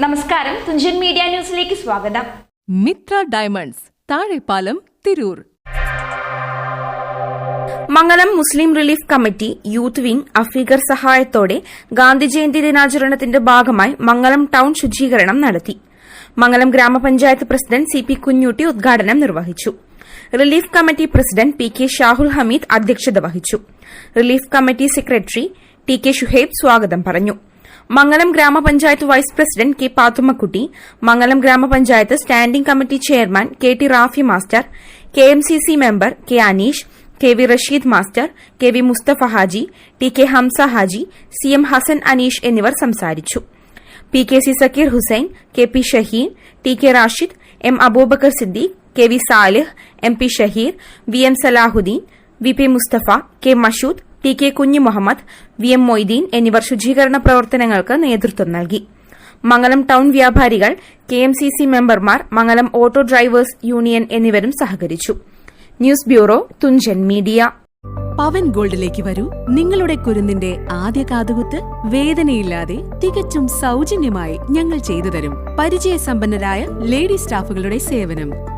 നമസ്കാരം. തുഞ്ചൻ മീഡിയ ന്യൂസിലേക്ക് സ്വാഗതം. Mithra diamonds Thazhepalam Tirur. Mangalam Muslim relief committee youth wing അഫീഗർ സഹായത്തോടെ ഗാന്ധി ജയന്തി ദിനാചരണത്തിന്റെ ഭാഗമായി മംഗലം ടൌൺ ശുചീകരണം നടത്തി. മംഗലം ഗ്രാമപഞ്ചായത്ത് പ്രസിഡന്റ് സി പി കുഞ്ഞുട്ടി ഉദ്ഘാടനം നിർവഹിച്ചു. Relief committee president P K Shahul Hameed അധ്യക്ഷത വഹിച്ചു. Relief committee secretary T K Shuhaib സ്വാഗതം പറഞ്ഞു. Mangalam grama panchayat vice president K Pathummakutty Mangalam grama panchayat standing committee chairman K T Rafi master K M C C member K Aneesh K V Rasheed master K V Musthafa Haji T K Hamza Haji C M Hasan Aneesh എന്നിവർ സംസാരിച്ചു. P K C Zakir Hussain K P Shaheen T K Rashid M Aboobacker Siddique K V Salih M P Shaheer V M Salahuddin V P Musthafa K Mashood T K Kunju Muhammad V M Moideen എന്നിവർ ശുചീകരണ പ്രവർത്തനങ്ങൾക്ക് നേതൃത്വം നൽകി. Mangalam town വ്യാപാരികൾ K M C C മെമ്പർമാർ Mangalam auto drivers union എന്നിവരും സഹകരിച്ചു. News bureau Thunchan media. Pavan ഗോൾഡിലേക്ക് വരൂ. നിങ്ങളുടെ കുരുന്നിന്റെ ആദ്യ കാതുകുത്ത് വേദനയില്ലാതെ തികച്ചും സൗജന്യമായി ഞങ്ങൾ ചെയ്തു തരും. പരിചയസമ്പന്നരായ ലേഡി സ്റ്റാഫുകളുടെ സേവനം.